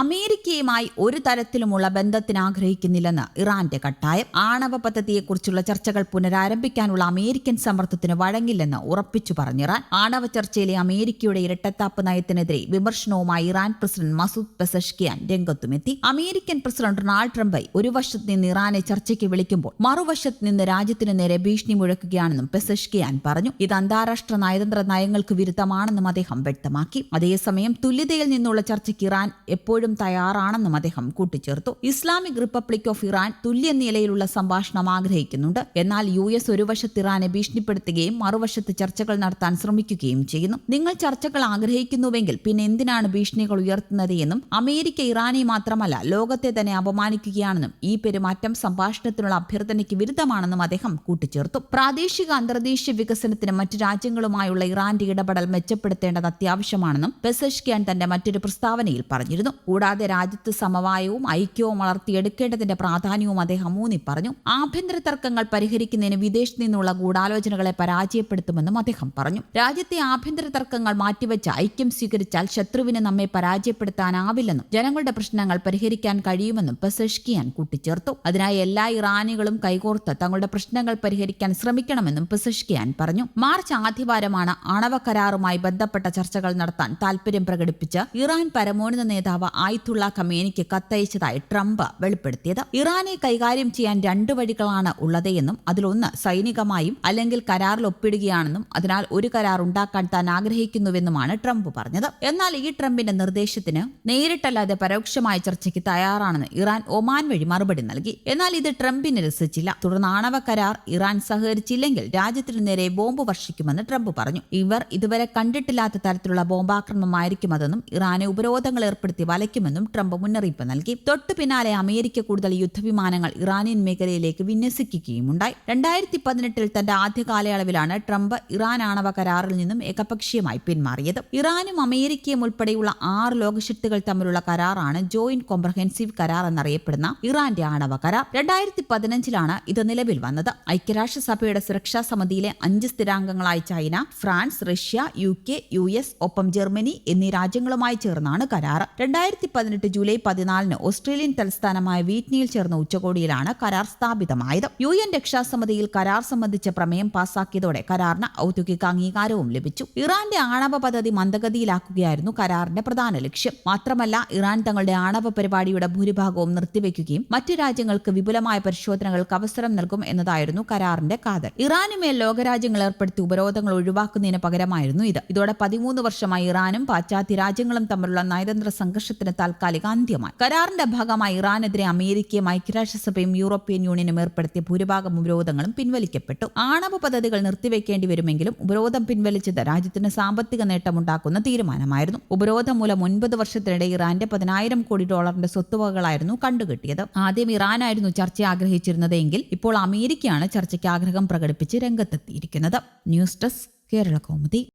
അമേരിക്കയുമായി ഒരു തരത്തിലുമുള്ള ബന്ധത്തിന് ആഗ്രഹിക്കുന്നില്ലെന്ന് ഇറാന്റെ കട്ടായം. ആണവ പദ്ധതിയെക്കുറിച്ചുള്ള ചർച്ചകൾ പുനരാരംഭിക്കാനുള്ള അമേരിക്കൻ സമ്മർദ്ദത്തിന് വഴങ്ങില്ലെന്ന് ഉറപ്പിച്ചു പറഞ്ഞിറാൻ ആണവ ചർച്ചയിലെ അമേരിക്കയുടെ ഇരട്ടത്താപ്പ് നയത്തിനെതിരെ വിമർശനവുമായി ഇറാൻ പ്രസിഡന്റ് മസൂദ് പെസഷ്കിയാൻ രംഗത്തുമെത്തി. അമേരിക്കൻ പ്രസിഡന്റ് ഡൊണാൾഡ് ട്രംപ് ഒരു വശത്ത് നിന്ന് ഇറാനെ ചർച്ചയ്ക്ക് വിളിക്കുമ്പോൾ മറുവശത്ത് നിന്ന് രാജ്യത്തിന് നേരെ ഭീഷണി മുഴക്കുകയാണെന്നും പെസഷ്കിയാൻ പറഞ്ഞു. ഇത് അന്താരാഷ്ട്ര നയതന്ത്ര നയങ്ങൾക്ക് വിരുദ്ധമാണെന്നും അദ്ദേഹം വ്യക്തമാക്കി. അതേസമയം തുല്യതയിൽ നിന്നുള്ള ചർച്ചയ്ക്ക് ഇറാൻ എപ്പോഴും തയ്യാറാണെന്നും അദ്ദേഹം കൂട്ടിച്ചേർത്തു. ഇസ്ലാമിക് റിപ്പബ്ലിക് ഓഫ് ഇറാൻ തുല്യ നിലയിലുള്ള സംഭാഷണം ആഗ്രഹിക്കുന്നുണ്ട്. എന്നാൽ യു എസ് ഒരു വശത്ത് ഇറാനെ ഭീഷണിപ്പെടുത്തുകയും മറുവശത്ത് ചർച്ചകൾ നടത്താൻ ശ്രമിക്കുകയും ചെയ്യുന്നു. നിങ്ങൾ ചർച്ചകൾ ആഗ്രഹിക്കുന്നുവെങ്കിൽ പിന്നെ എന്തിനാണ് ഭീഷണികൾ ഉയർത്തുന്നത് എന്നും അമേരിക്ക ഇറാനെ മാത്രമല്ല ലോകത്തെ തന്നെ അപമാനിക്കുകയാണെന്നും ഈ പെരുമാറ്റം സംഭാഷണത്തിനുള്ള അഭ്യർത്ഥനയ്ക്ക് വിരുദ്ധമാണെന്നും അദ്ദേഹം കൂട്ടിച്ചേർത്തു. പ്രാദേശിക അന്തർദേശീയ വികസനത്തിന് മറ്റ് രാജ്യങ്ങളുമായുള്ള ഇറാന്റെ ഇടപെടൽ മെച്ചപ്പെടുത്തേണ്ടത് അത്യാവശ്യമാണെന്നും പെസഷ്കാൻ തന്റെ മറ്റൊരു പ്രസ്താവനയിൽ പറഞ്ഞിരുന്നു. കൂടാതെ രാജ്യത്ത് സമവായവും ഐക്യവും വളർത്തിയെടുക്കേണ്ടതിന്റെ പ്രാധാന്യവും അദ്ദേഹം ഊന്നി പറഞ്ഞു. ആഭ്യന്തര തർക്കങ്ങൾ പരിഹരിക്കുന്നതിന് വിദേശത്ത് നിന്നുള്ള ഗൂഢാലോചനകളെ പരാജയപ്പെടുത്തുമെന്നും അദ്ദേഹം പറഞ്ഞു. രാജ്യത്തെ ആഭ്യന്തര തർക്കങ്ങൾ മാറ്റിവെച്ച് ഐക്യം സ്വീകരിച്ചാൽ ശത്രുവിന് നമ്മെ പരാജയപ്പെടുത്താനാവില്ലെന്നും ജനങ്ങളുടെ പ്രശ്നങ്ങൾ പരിഹരിക്കാൻ കഴിയുമെന്നും പെസഷ്കിയാൻ കൂട്ടിച്ചേർത്തു. അതിനായി എല്ലാ ഇറാനികളും കൈകോർത്ത് തങ്ങളുടെ പ്രശ്നങ്ങൾ പരിഹരിക്കാൻ ശ്രമിക്കണമെന്നും പെസഷ്കിയാൻ പറഞ്ഞു. മാർച്ച് ആദ്യവാരമാണ് ആണവ കരാറുമായി ബന്ധപ്പെട്ട ചർച്ചകൾ നടത്താൻ താൽപര്യം പ്രകടിപ്പിച്ച് ഇറാൻ പരമോന്നത നേതാവ് ആയിത്തുള്ള കമേനിക്ക് കത്തയച്ചതായി ട്രംപ് വെളിപ്പെടുത്തിയത്. ഇറാനെ കൈകാര്യം ചെയ്യാൻ രണ്ട് വഴികളാണ് ഉള്ളതെന്നും അതിലൊന്ന് സൈനികമായും അല്ലെങ്കിൽ കരാറിൽ ഒപ്പിടുകയാണെന്നും അതിനാൽ ഒരു കരാർ ഉണ്ടാക്കാൻ താൻ ആഗ്രഹിക്കുന്നുവെന്നുമാണ് ട്രംപ് പറഞ്ഞത്. എന്നാൽ ഈ ട്രംപിന്റെ നിർദ്ദേശത്തിന് നേരിട്ടല്ലാതെ പരോക്ഷമായ ചർച്ചയ്ക്ക് തയ്യാറാണെന്ന് ഇറാൻ ഒമാൻ വഴി മറുപടി നൽകി. എന്നാൽ ഇത് ട്രംപിന് രസിച്ചില്ല. തുടർന്ന് ആണവ കരാർ ഇറാൻ സഹകരിച്ചില്ലെങ്കിൽ രാജ്യത്തിനു നേരെ ബോംബ് വർഷിക്കുമെന്ന് ട്രംപ് പറഞ്ഞു. ഇവർ ഇതുവരെ കണ്ടിട്ടില്ലാത്ത തരത്തിലുള്ള ബോംബാക്രമണമായിരിക്കും അതെന്നും ഇറാനെ ഉപരോധങ്ങൾ ഏർപ്പെടുത്തി വലയ്ക്കുമെന്നും ട്രംപ് മുന്നറിയിപ്പ് നൽകി. തൊട്ടു പിന്നാലെ അമേരിക്ക കൂടുതൽ യുദ്ധവിമാനങ്ങൾ ഇറാനിയൻ മേഖലയിലേക്ക് വിന്യസിക്കുകയുമുണ്ടായി. രണ്ടായിരത്തി പതിനെട്ടിൽ തന്റെ ആദ്യ കാലയളവിലാണ് ട്രംപ് ഇറാൻ ആണവ കരാറിൽ നിന്നും ഏകപക്ഷീയമായി പിന്മാറിയത്. ഇറാനും അമേരിക്കയും ഉൾപ്പെടെയുള്ള ആറ് ലോകശക്തികൾ തമ്മിലുള്ള കരാറാണ് ജോയിന്റ് കോംപ്രഹെൻസീവ് കരാർ എന്നറിയപ്പെടുന്ന ഇറാന്റെ ആണവ കരാർ. രണ്ടായിരത്തി പതിനഞ്ചിലാണ് ഇത് നിലവിൽ വന്നത്. ഐക്യരാഷ്ട്രസഭയുടെ സുരക്ഷാ സമിതിയിലെ അഞ്ച് സ്ഥിരാംഗങ്ങളായ China France Russia U K U S ഒപ്പം ജർമ്മനി എന്നീ രാജ്യങ്ങളുമായി ചേർന്നാണ് കരാർ രണ്ടായിരത്തി പതിനെട്ട് ജൂലൈ പതിനാലിന് ഓസ്ട്രേലിയൻ തലസ്ഥാനമായ വീറ്റ്നിയിൽ ചേർന്ന ഉച്ചകോടിയിലാണ് കരാർ സ്ഥാപിതമായത്. യു എൻ രക്ഷാസമിതിയിൽ കരാർ സംബന്ധിച്ച പ്രമേയം പാസാക്കിയതോടെ കരാറിന് ഔദ്യോഗിക അംഗീകാരവും ലഭിച്ചു. ഇറാന്റെ ആണവ പദ്ധതി മന്ദഗതിയിലാക്കുകയായിരുന്നു കരാറിന്റെ പ്രധാന ലക്ഷ്യം. മാത്രമല്ല ഇറാൻ തങ്ങളുടെ ആണവ പരിപാടിയുടെ ഭൂരിഭാഗവും നിർത്തിവെക്കുകയും മറ്റു രാജ്യങ്ങൾക്ക് വിപുലമായ പരിശോധനകൾക്ക് അവസരം നൽകും എന്നതായിരുന്നു കരാറിന്റെ കാതൽ. ഇറാനുമേൽ ലോകരാജ്യങ്ങൾ ഏർപ്പെടുത്തിയ ഉപരോധങ്ങൾ ഒഴിവാക്കുന്നതിന് പകരമായിരുന്നു ഇത്. ഇതോടെ പതിമൂന്ന് വർഷമായി ഇറാനും പാശ്ചാത്യ രാജ്യങ്ങളും തമ്മിലുള്ള നയതന്ത്ര സംഘർഷത്തിന് താൽക്കാലിക അന്ത്യമായി. കരാറിന്റെ ഭാഗമായി ഇറാനെതിരെ അമേരിക്കയും ഐക്യരാഷ്ട്രസഭയും യൂറോപ്യൻ യൂണിയനും ഏർപ്പെടുത്തിയ ഭൂരിഭാഗം ഉപരോധങ്ങളും പിൻവലിക്കപ്പെട്ടു. ആണവ പദ്ധതികൾ നിർത്തിവെക്കേണ്ടി വരുമെങ്കിലും ഉപരോധം പിൻവലിച്ചത് രാജ്യത്തിന് സാമ്പത്തിക നേട്ടമുണ്ടാക്കുന്ന തീരുമാനമായിരുന്നു. ഉപരോധം മൂലം ഒൻപത് വർഷത്തിനിടെ ഇറാന്റെ പതിനായിരം കോടി ഡോളറിന്റെ സ്വത്തുവകകളായിരുന്നു കണ്ടുകിട്ടിയത്. ആദ്യം ഇറാനായിരുന്നു ചർച്ച ആഗ്രഹിച്ചിരുന്നതെങ്കിൽ ഇപ്പോൾ അമേരിക്കയാണ് ചർച്ചയ്ക്ക് ആഗ്രഹം പ്രകടിപ്പിച്ച് രംഗത്തെത്തിയിരിക്കുന്നത്. News desk Kerala Kaumudi.